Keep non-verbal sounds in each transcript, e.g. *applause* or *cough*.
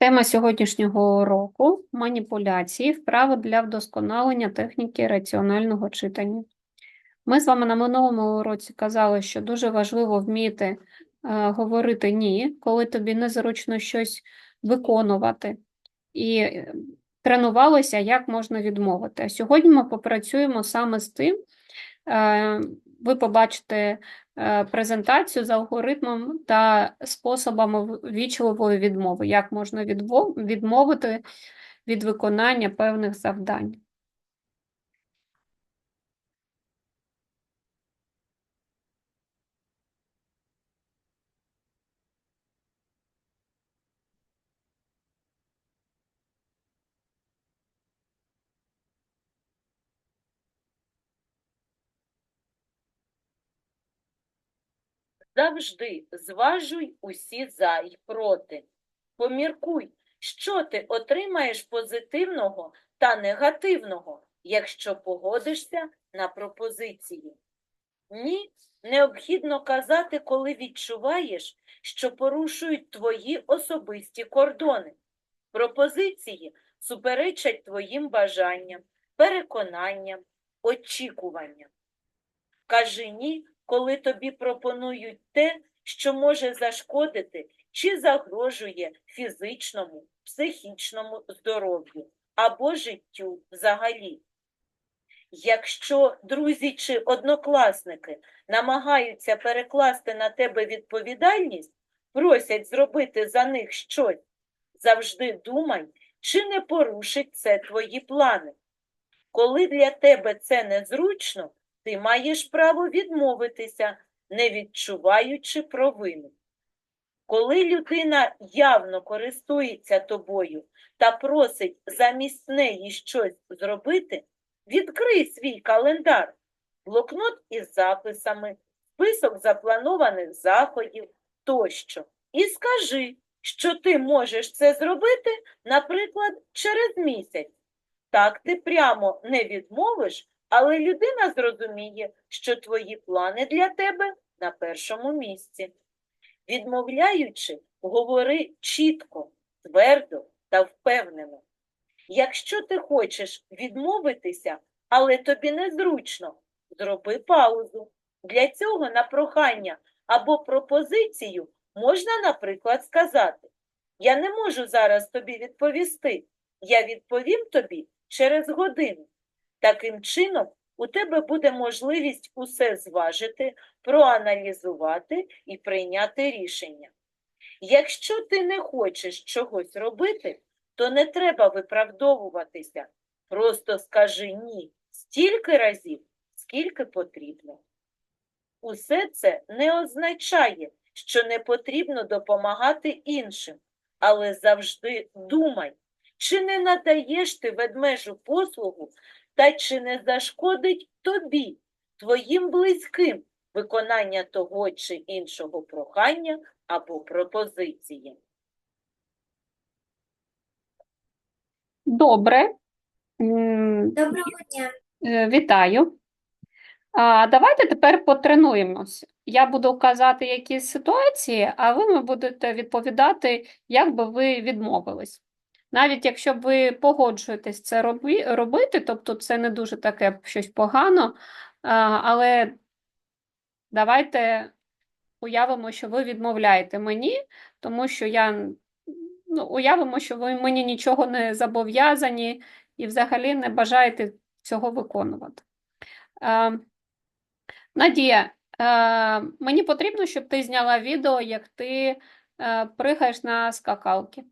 Тема сьогоднішнього уроку – маніпуляції, вправи для вдосконалення техніки раціонального читання. Ми з вами на минулому уроці казали, що дуже важливо вміти е, говорити «ні», коли тобі незручно щось виконувати. І е, тренувалися, як можна відмовити. А сьогодні ми попрацюємо саме з тим, е, ви побачите е, презентацію з алгоритмом та способами ввічливої вічливої відмови, як можна відмовити від виконання певних завдань. Завжди зважуй усі за й проти. Поміркуй, що ти отримаєш позитивного та негативного, якщо погодишся на пропозиції. Ні, необхідно казати, коли відчуваєш, що порушують твої особисті кордони. Пропозиції суперечать твоїм бажанням, переконанням, очікуванням. Кажи ні, коли тобі пропонують те, що може зашкодити чи загрожує фізичному, психічному здоров'ю або життю взагалі. Якщо друзі чи однокласники намагаються перекласти на тебе відповідальність, просять зробити за них щось, завжди думай, чи не порушить це твої плани. Коли для тебе це незручно, ти маєш право відмовитися, не відчуваючи провини. Коли людина явно користується тобою та просить замість неї щось зробити, відкрий свій календар, блокнот із записами, список запланованих заходів тощо. І скажи, що ти можеш це зробити, наприклад, через місяць. Так ти прямо не відмовиш, але людина зрозуміє, що твої плани для тебе на першому місці. Відмовляючи, говори чітко, твердо та впевнено. Якщо ти хочеш відмовитися, але тобі незручно, зроби паузу. Для цього на прохання або пропозицію можна, наприклад, сказати «Я не можу зараз тобі відповісти, я відповім тобі через годину». Таким чином, у тебе буде можливість усе зважити, проаналізувати і прийняти рішення. Якщо ти не хочеш чогось робити, то не треба виправдовуватися. Просто скажи ні стільки разів, скільки потрібно. Усе це не означає, що не потрібно допомагати іншим, але завжди думай, чи не надаєш ти ведмежу послугу та чи не зашкодить тобі, твоїм близьким, виконання того чи іншого прохання або пропозиції. Добре. Доброго дня. е, Вітаю. А, давайте тепер потренуємося. Я буду казати якісь ситуації, а ви ми будете відповідати, як би ви відмовились. Навіть якщо ви погоджуєтесь це робити, тобто це не дуже таке щось погано, але давайте уявимо, що ви відмовляєте мені, тому що я ну, уявимо, що ви мені нічого не зобов'язані і взагалі не бажаєте цього виконувати. Надія, мені потрібно, щоб ти зняла відео, як ти пригаєш на скакалки.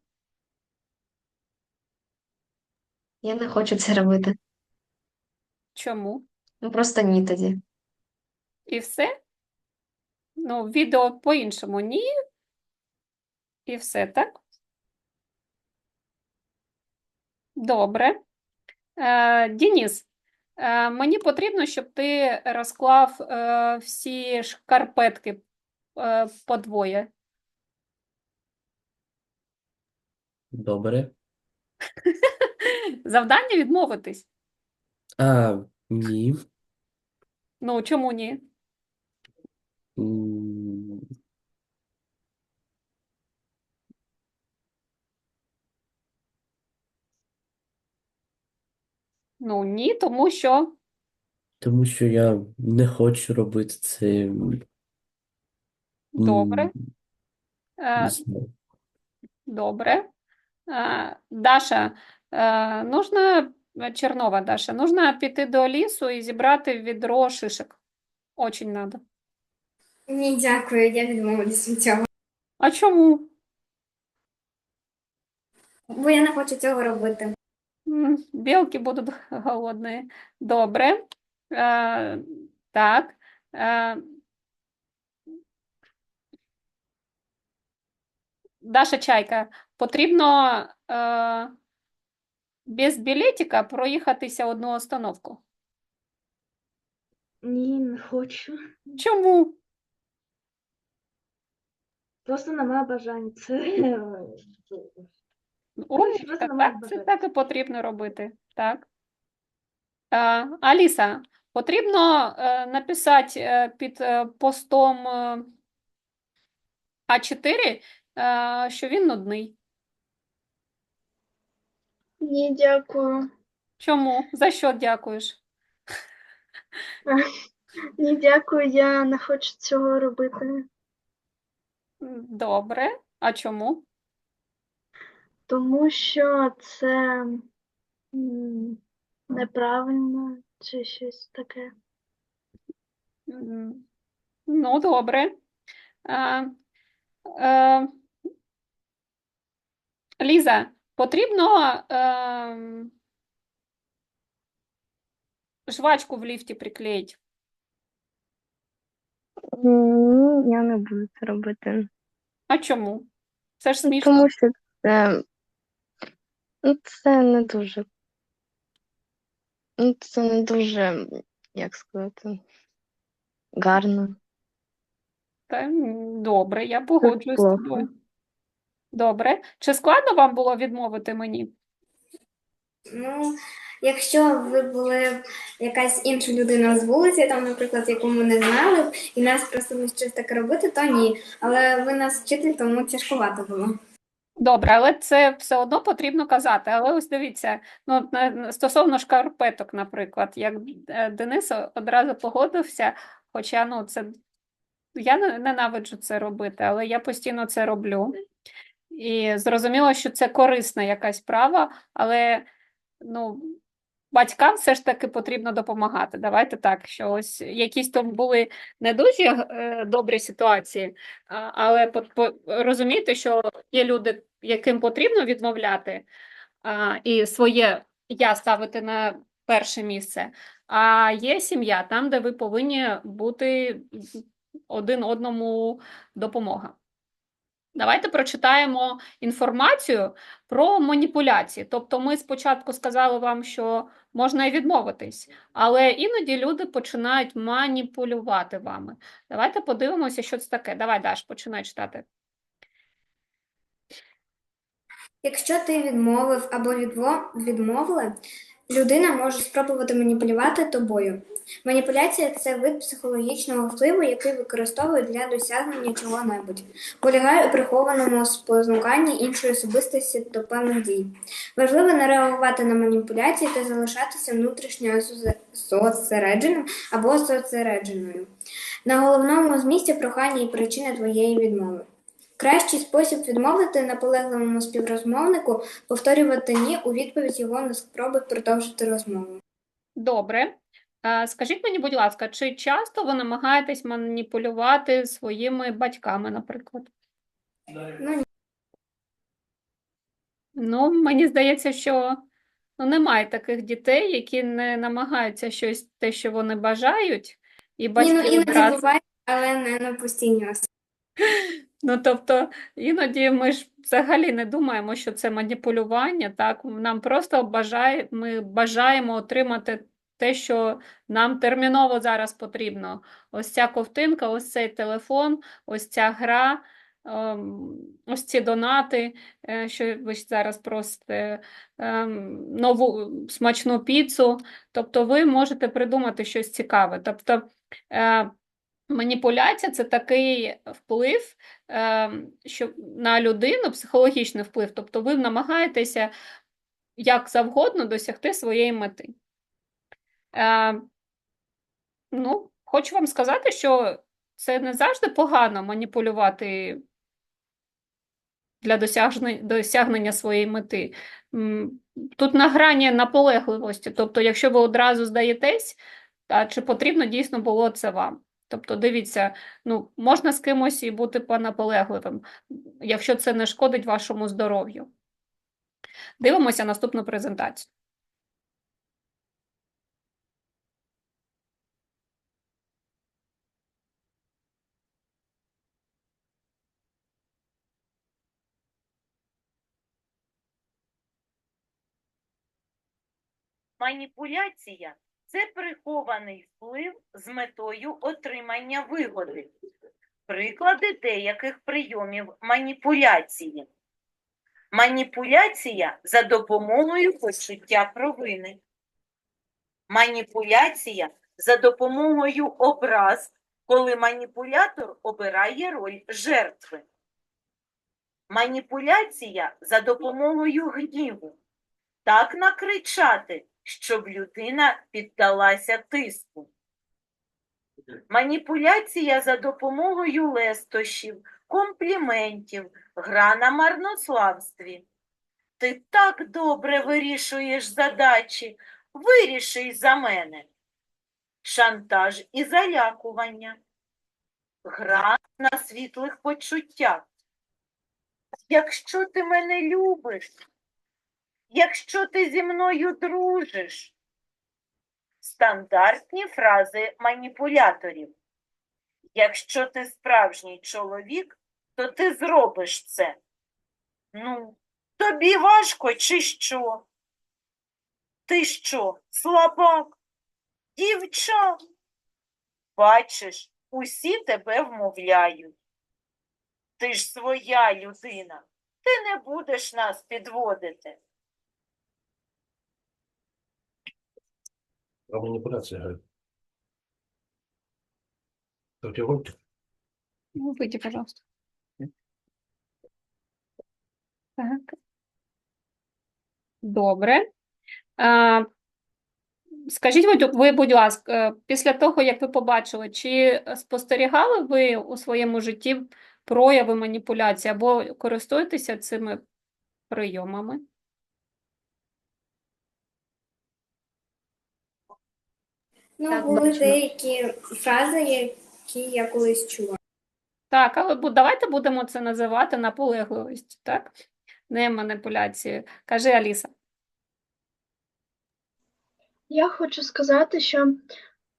Я не хочу це робити. Чому? Ну просто ні тоді. І все? Ну, відео по-іншому ні. І все, так? Добре. Е, Дініс, е, мені потрібно, щоб ти розклав е, всі шкарпетки е, подвоє. Добре. *laughs* Завдання відмовитись. А, ні. Ну, чому ні? Ну ні, тому що Тому що я не хочу робити це. добре. Е, добре. Е, Даша, е, нужно, е, Чернова Даша, нужно піти до лісу і зібрати відро шишок. Очень надо. Ні, дякую, я відмовлюсь від цього. А чому? Бо я не хочу цього робити. М, Білки будуть *laughs* голодні. Добре. Е, так. Е, Даша Чайка, потрібно е, без білетика проїхатися одну остановку. Ні, не хочу. Чому? Просто немає бажання. Це Ой, просто так, немає так, це бажання. так і потрібно робити. Так. Е, Аліса, потрібно е, написати е, під е, постом е, А4, е, що він нудний. Ні, дякую. Чому? За що дякуєш? *laughs* Ні, дякую, я не хочу цього робити. Добре. А чому? Тому що це м, неправильно чи щось таке. М, Ну, добре. Е, е, Ліза, потрібно е, жвачку в ліфті приклеїти. Ні, я не буду це робити. А чому? Це ж смішно. Тому що це, ну, це не дуже. Ну, це не дуже, як сказати, гарно. Та, м, добре, я погоджуюсь з плохо. тобою. Добре. Чи складно вам було відмовити мені? Ну, якщо ви були якась інша людина з вулиці, там, наприклад, яку ми не знали, б, і нас просили щось таке робити, то ні. Але ви нас вчитель, тому тяжкувато було. Добре, але це все одно потрібно казати. Але ось дивіться, ну, на- стосовно шкарпеток, наприклад, як е, Денис одразу погодився, хоча ну, це я не- ненавиджу це робити, але я постійно це роблю. І зрозуміло, що це корисна якась права, але ну, батькам все ж таки потрібно допомагати. Давайте так, що ось якісь там були не дуже е, добрі ситуації, але по, що є люди, яким потрібно відмовляти і своє я ставити на перше місце, а є сім'я там, де ви повинні бути один одному допомога. Давайте прочитаємо інформацію про маніпуляції. Тобто, ми спочатку сказали вам, що можна і відмовитись, але іноді люди починають маніпулювати вами. Давайте подивимося, що це таке. Давай, Даш, починай читати. Якщо ти відмовив або відмовила, людина може спробувати маніпулювати тобою. Маніпуляція це вид психологічного впливу, який використовують для досягнення чого-небудь. Полягає у прихованому спонуканні іншої особистості до певних дій. Важливо не реагувати на маніпуляції та залишатися внутрішньо зосередженим або зосередженою. На головному змісті прохання і причина твоєї відмови. Кращий спосіб відмовити наполегливому співрозмовнику повторювати ні у відповідь його на спроби продовжити розмову. Добре. Скажіть мені, будь ласка, чи часто ви намагаєтесь маніпулювати своїми батьками, наприклад? Ну, ні. Ну, мені здається, що ну, немає таких дітей, які не намагаються щось те, що вони бажають, і Ні, ну батьки іноді одразу. буває, але не на постійній основі. Ну, тобто, іноді ми ж взагалі не думаємо, що це маніпулювання, так? Нам просто бажає, ми бажаємо отримати те, що нам терміново зараз потрібно. Ось ця ковтинка, ось цей телефон, ось ця гра, ем, ось ці донати, е, що ви зараз просите, ем, нову смачну піцу. Тобто ви можете придумати щось цікаве. Тобто, е, Маніпуляція це такий вплив е, що на людину, психологічний вплив. Тобто ви намагаєтеся як завгодно досягти своєї мети. Е, ну, хочу вам сказати, що це не завжди погано маніпулювати для досягнення, своєї мети. Тут на грані наполегливості. Тобто, якщо ви одразу здаєтесь, чи потрібно дійсно було це вам? Тобто, дивіться, ну, можна з кимось і бути понаполегливим, якщо це не шкодить вашому здоров'ю. Дивимося наступну презентацію. Маніпуляція це прихований вплив з метою отримання вигоди. Приклади деяких прийомів маніпуляції. Маніпуляція за допомогою почуття провини. Маніпуляція за допомогою образ, коли маніпулятор обирає роль жертви. Маніпуляція за допомогою гніву. Так накричати, щоб людина піддалася тиску. Маніпуляція за допомогою лестощів, компліментів, гра на марнославстві. Ти так добре вирішуєш задачі, вирішуй за мене. Шантаж і залякування. Гра на світлих почуттях. Якщо ти мене любиш, якщо ти зі мною дружиш. Стандартні фрази маніпуляторів. Якщо ти справжній чоловік, то ти зробиш це. Ну, тобі важко чи що? Ти що, слабак? Дівча? Бачиш, усі тебе вмовляють. Ти ж своя людина, ти не будеш нас підводити. Про маніпуляцію говорю. Треугольник. Ну, Выйди, пожалуйста. Так. Добре. А, скажіть, ви, будь ласка, після того, як ви побачили, чи спостерігали ви у своєму житті прояви маніпуляції або користуєтеся цими прийомами? Ну, Так, були бачила. деякі фрази, які я колись чула. Так, але бу- давайте будемо це називати наполегливістю, так? Не маніпуляцією. Кажи, Аліса. Я хочу сказати, що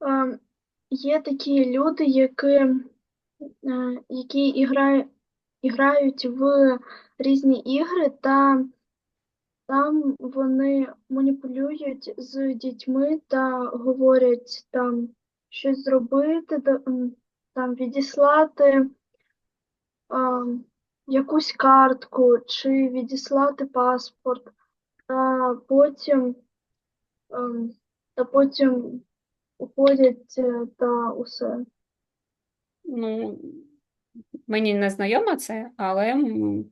е, є такі люди, які, е, які іграють, іграють в різні ігри, та там вони маніпулюють з дітьми та говорять там щось зробити, там відіслати а, якусь картку чи відіслати паспорт, та потім, ем, та потім уходять е, та усе. Ну, мені не знайомо це, але,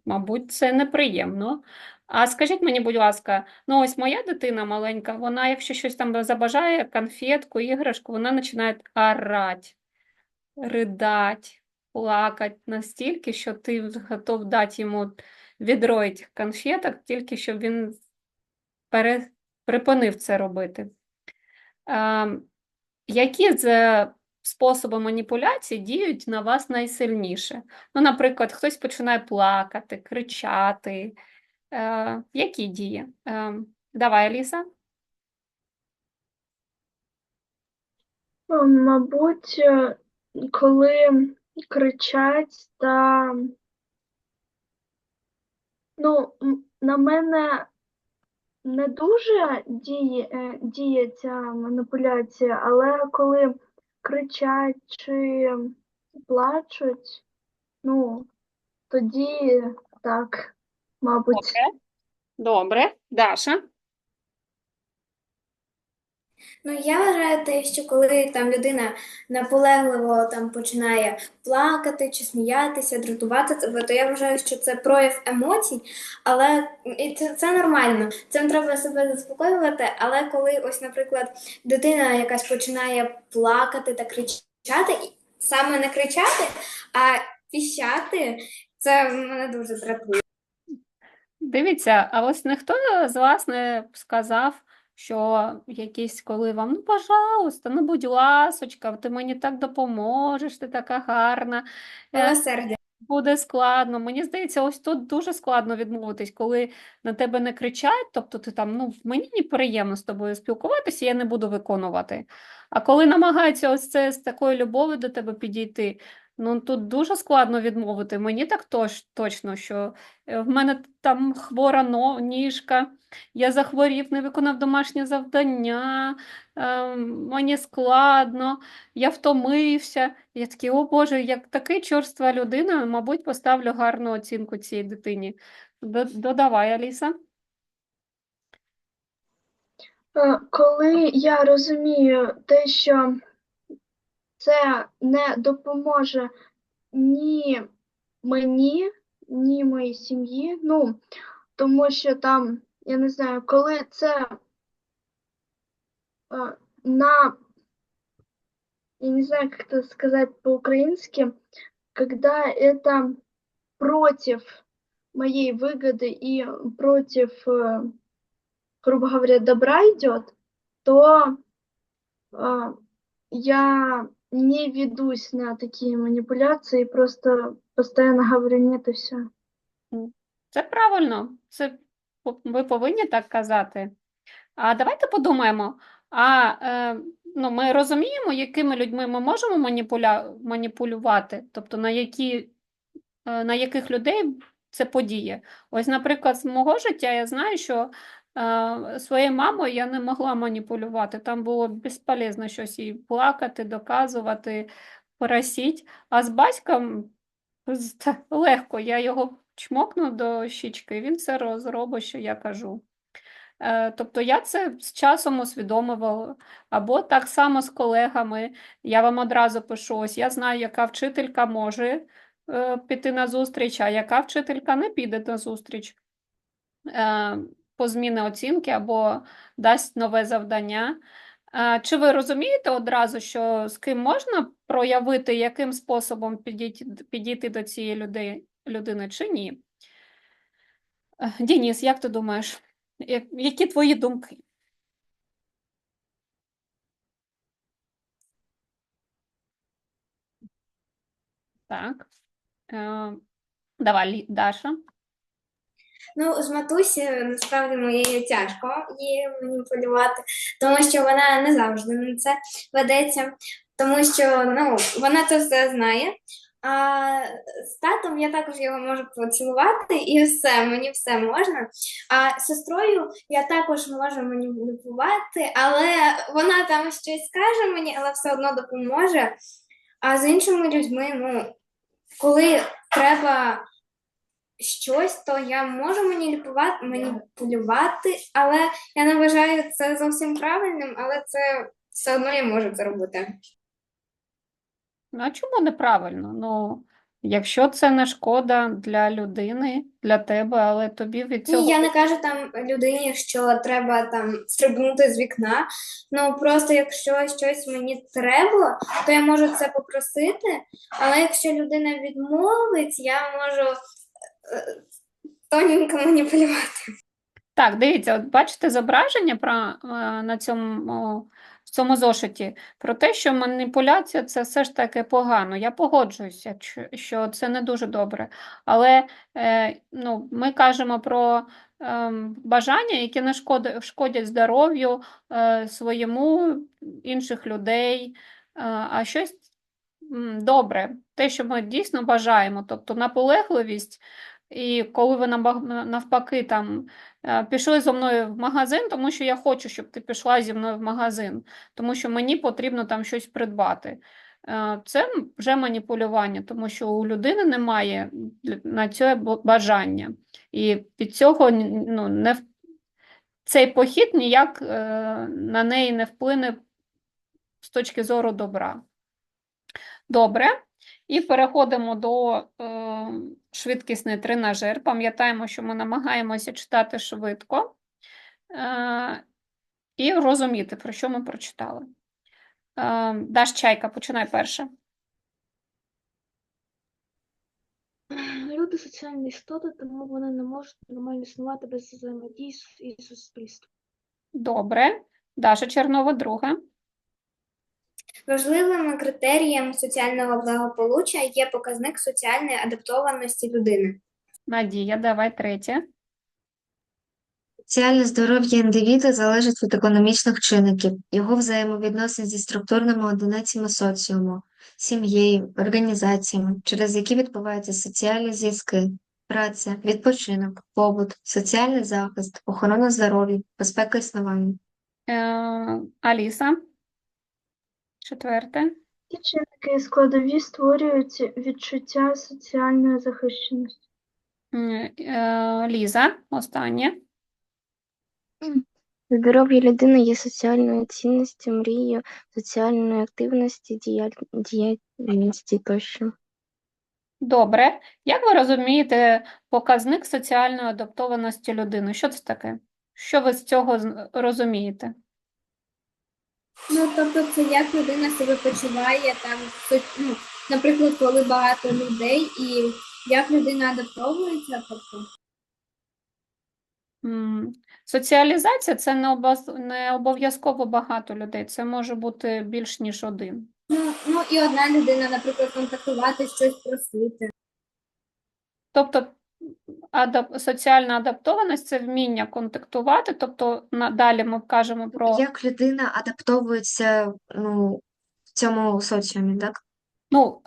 мабуть, це неприємно. А скажіть мені, будь ласка, ну ось моя дитина маленька, вона, якщо щось там забажає, конфетку, іграшку, вона починає орати, ридати, плакати настільки, що ти готов дати йому відро этих конфеток, тільки щоб він пере... припинив це робити. Ем, які з способи маніпуляції діють на вас найсильніше? Ну, наприклад, хтось починає плакати, кричати. Які дії? Е, давай, Аліса. Мабуть, е, коли кричать та ну, на мене не дуже діє, е, діє ця маніпуляція, але коли кричать чи плачуть, ну, тоді так, мабуть. Добре. Добре. Даша. Ну, я вважаю те, що коли там людина наполегливо там починає плакати чи сміятися, дратувати тебе, то я вважаю, що це прояв емоцій, але і це, це нормально. Цим треба себе заспокоювати. Але коли ось, наприклад, дитина якась починає плакати та кричати, і саме не кричати, а піщати, це мене дуже дратує. Дивіться, а ось ніхто з вас не сказав, що якісь, коли вам, ну, пожалуйста, ну, будь ласочка, ти мені так допоможеш, ти така гарна. Е, Милосердя. Буде складно. Мені здається, ось тут дуже складно відмовитись, коли на тебе не кричать, тобто ти там, ну, мені неприємно з тобою спілкуватися, я не буду виконувати. А коли намагаються ось це з такою любов'ю до тебе підійти, ну тут дуже складно відмовити. Мені так точ, точно, що е, в мене там хвора ніжка, я захворів, не виконав домашнє завдання, е, мені складно, я втомився. Я такий, о Боже, як такий чорства людина, мабуть, поставлю гарну оцінку цій дитині. Додавай, Аліса. Е, Коли я розумію те, що це не допоможе ні мені, ні моїй сім'ї, ну, тому що там, я не знаю, коли це е, на, я не знаю, как это сказать по-украински, когда это против моей выгоды и против, э, грубо говоря, добра идет, то э, я не ведусь на такие манипуляции, просто постоянно говорю нет и все. Це правильно, це ви повинні так казати. А давайте подумаємо. А е, ну, ми розуміємо, якими людьми ми можемо маніпуля... маніпулювати, тобто на які, е, на яких людей це подіє. Ось, наприклад, з мого життя я знаю, що своєю мамою я не могла маніпулювати. Там було безполезно щось їй плакати, доказувати, просіть. А з батьком *laughs* легко, я його чмокну до щічки, він все розробить, що я кажу. Е, Тобто я це з часом усвідомлювала. Або так само з колегами. Я вам одразу пишу, ось я знаю, яка вчителька може е, піти на зустріч, а яка вчителька не піде на зустріч е, по зміни оцінки або дасть нове завдання. Чи ви розумієте одразу, що з ким можна проявити, яким способом підійти, підійти до цієї люди, людини, чи ні? Е, Дініс, як ти думаєш, які твої думки? Так. Е, Давай, Даша. Ну, з матусі насправді моєю тяжко її маніпулювати, тому що вона не завжди на це ведеться, тому що ну, вона це все знає. А з татом я також його можу поцілувати, і все, мені все можна. А з сестрою я також можу маніпулювати, але вона там щось скаже мені, але все одно допоможе. А з іншими людьми, ну, коли треба щось, то я можу маніпулювати, маніпулювати, але я не вважаю це зовсім правильним, але це все одно я можу це робити. Ну, а чому неправильно? Ну, якщо це не шкода для людини, для тебе, але тобі від цього. Ні, я не кажу там людині, що треба там стрибнути з вікна. Ну просто якщо щось мені треба, то я можу це попросити. Але якщо людина відмовить, я можу тоненько маніпулювати. Так, дивіться, от бачите зображення про, е, на цьому, в цьому зошиті про те, що маніпуляція це все ж таки погано. Я погоджуюся, що- це не дуже добре. Але е, ну, ми кажемо про ем, бажання, які не шкодять здоров'ю е, своєму, інших людей, е, а щось добре, те, що ми дійсно бажаємо, тобто наполегливість. І коли ви навпаки там е, пішли зі мною в магазин, тому що я хочу, щоб ти пішла зі мною в магазин, тому що мені потрібно там щось придбати. Е, Це вже маніпулювання, тому що у людини немає на це бажання. І від цього ну, не цей похід ніяк е, на неї не вплине з точки зору добра. Добре. І переходимо до швидкісний тренажер. Пам'ятаємо, що ми намагаємося читати швидко е, і розуміти, про що ми прочитали. Е, Даш Чайка, починай перше. Люди соціальні істоти, тому вони не можуть нормально існувати без взаємодії із суспільством. Добре. Даша Чернова, друге. Важливим критерієм соціального благополуччя є показник соціальної адаптованості людини. Надія, давай третє. Соціальне здоров'я індивіда залежить від економічних чинників, його взаємовідносин зі структурними одиницями соціуму, сім'єю, організаціями, через які відбуваються соціальні зв'язки, праця, відпочинок, побут, соціальний захист, охорона здоров'я, безпека існування. Е, Аліса. Четверте. Ці чинники складові створюють відчуття соціальної захищеності. Е, Ліза, останнє. Здоров'я людини є соціальною цінністю, мрією, соціальної активності, діяль- діяльності тощо. Добре. Як ви розумієте показник соціальної адаптованості людини? Що це таке? Що ви з цього з- розумієте? Ну, тобто, це як людина себе почуває там, ну, наприклад, коли багато людей, і як людина адаптовується, тобто. Соціалізація це не обов'язково багато людей, це може бути більш ніж один. Ну, ну і одна людина, наприклад, контактувати, щось просити. Тобто адап... соціальна адаптованість це вміння контактувати, тобто на- далі ми кажемо про Як людина адаптовується ну, в цьому соціумі, так? Ну,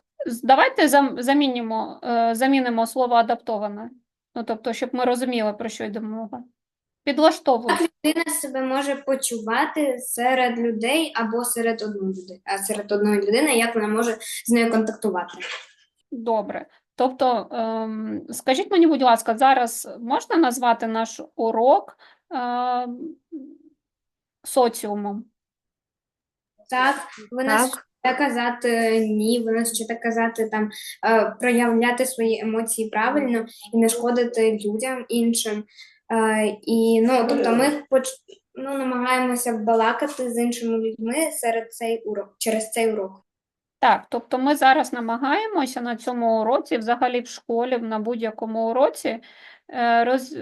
давайте замінимо, е, замінимо слово адаптоване. Ну, тобто, щоб ми розуміли, про що йде мова. Підлаштовує. Людина себе може почувати серед людей або серед одної людини, а серед одної людини, як вона може з нею контактувати. Добре. Тобто, ем, скажіть мені, будь ласка, зараз можна назвати наш урок ем, соціумом? Так, ви нас Так. казати ні, ви нас вчите казати там, е, проявляти свої емоції правильно і не шкодити людям іншим. Е, і ну, тобто ми ну, намагаємося балакати з іншими людьми серед цей урок, через цей урок. Так, тобто ми зараз намагаємося на цьому уроці, взагалі в школі, на будь-якому уроці, е, роз,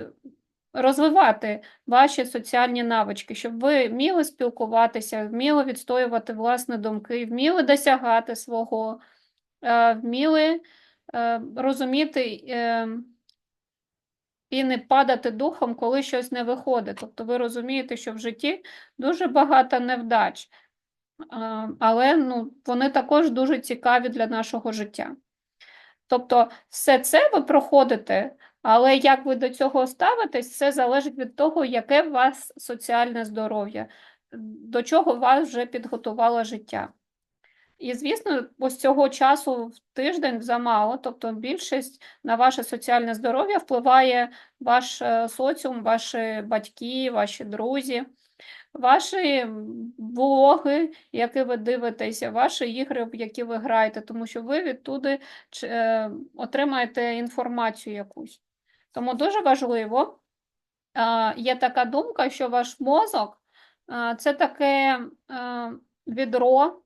розвивати ваші соціальні навички, щоб ви вміли спілкуватися, вміли відстоювати власні думки, вміли досягати свого, е, вміли е, розуміти і не падати духом, коли щось не виходить. Тобто ви розумієте, що в житті дуже багато невдач. Але ну, вони також дуже цікаві для нашого життя. Тобто, все це ви проходите, але як ви до цього ставитесь, це залежить від того, яке у вас соціальне здоров'я, до чого вас вже підготувало життя. І, звісно, ось цього часу в тиждень замало, тобто більшість на ваше соціальне здоров'я впливає ваш е, соціум, ваші батьки, ваші друзі ваші влоги, які ви дивитеся, ваші ігри, в які ви граєте, тому що ви відтуди е, отримаєте інформацію якусь. Тому дуже важливо, є така думка, що ваш мозок це таке відро,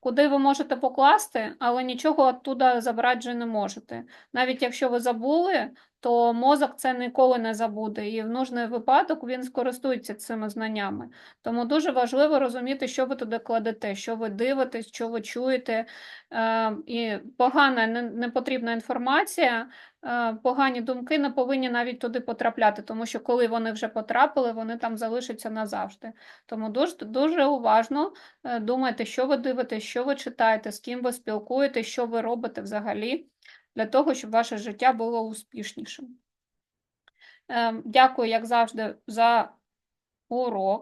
куди ви можете покласти, але нічого оттуда забрати вже не можете. Навіть якщо ви забули, то мозок це ніколи не забуде, і в нужний випадок він скористується цими знаннями. Тому дуже важливо розуміти, що ви туди кладете, що ви дивитесь, що ви чуєте. Е, і погана, не- непотрібна інформація, е, погані думки не повинні навіть туди потрапляти, тому що коли вони вже потрапили, вони там залишаться назавжди. Тому дуже, дуже уважно е, думайте, що ви дивитесь, що ви читаєте, з ким ви спілкуєтесь, що ви робите взагалі, для того, щоб ваше життя було успішнішим. Ем, Дякую, як завжди, за урок.